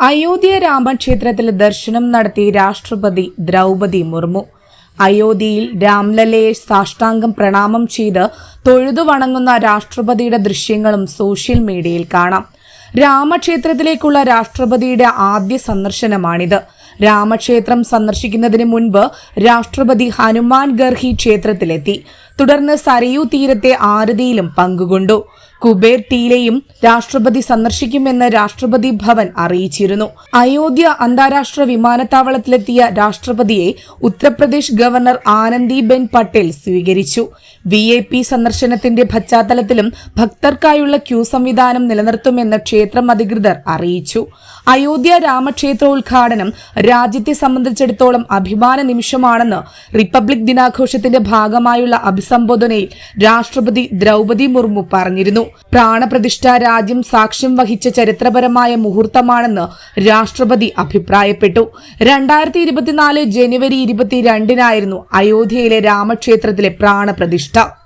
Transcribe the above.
അയോധ്യ രാമക്ഷേത്രത്തിൽ ദർശനം നടത്തി രാഷ്ട്രപതി ദ്രൗപതി മുർമു. അയോധ്യയിൽ രാംലലയെ സാഷ്ടാംഗം പ്രണാമം ചെയ്ത് തൊഴുതു വണങ്ങുന്ന രാഷ്ട്രപതിയുടെ ദൃശ്യങ്ങളും സോഷ്യൽ മീഡിയയിൽ കാണാം. രാമക്ഷേത്രത്തിലേക്കുള്ള രാഷ്ട്രപതിയുടെ ആദ്യ സന്ദർശനമാണിത്. രാമക്ഷേത്രം സന്ദർശിക്കുന്നതിന് മുൻപ് രാഷ്ട്രപതി ഹനുമാൻ ഗർഹി ക്ഷേത്രത്തിലെത്തി. തുടർന്ന് സരയൂ തീരത്തെ ആരതിയിലും പങ്കുകൊണ്ടു. കുബേർ ടീലയും രാഷ്ട്രപതി സന്ദർശിക്കുമെന്ന് രാഷ്ട്രപതി ഭവൻ അറിയിച്ചിരുന്നു. അയോധ്യ അന്താരാഷ്ട്ര വിമാനത്താവളത്തിലെത്തിയ രാഷ്ട്രപതിയെ ഉത്തർപ്രദേശ് ഗവർണർ ആനന്ദിബെൻ പട്ടേൽ സ്വീകരിച്ചു. വി സന്ദർശനത്തിന്റെ പശ്ചാത്തലത്തിലും ഭക്തർക്കായുള്ള ക്യൂ സംവിധാനം നിലനിർത്തുമെന്ന് ക്ഷേത്രം അധികൃതർ അറിയിച്ചു. അയോധ്യ രാമക്ഷേത്രോദ്ഘാടനം രാജ്യത്തെ സംബന്ധിച്ചിടത്തോളം അഭിമാന നിമിഷമാണെന്ന് റിപ്പബ്ലിക് ദിനാഘോഷത്തിന്റെ ഭാഗമായുള്ള അഭിസംബോധനയിൽ രാഷ്ട്രപതി ദ്രൗപതി മുർമു പറഞ്ഞിരുന്നു. പ്രാണപ്രതിഷ്ഠ രാജ്യം സാക്ഷ്യം വഹിച്ച ചരിത്രപരമായ മുഹൂർത്തമാണെന്ന് രാഷ്ട്രപതി അഭിപ്രായപ്പെട്ടു. രണ്ടായിരത്തി ഇരുപത്തിനാല് ജനുവരി ഇരുപത്തിരണ്ടിനായിരുന്നു അയോധ്യയിലെ രാമക്ഷേത്രത്തിലെ പ്രാണപ്രതിഷ്ഠ.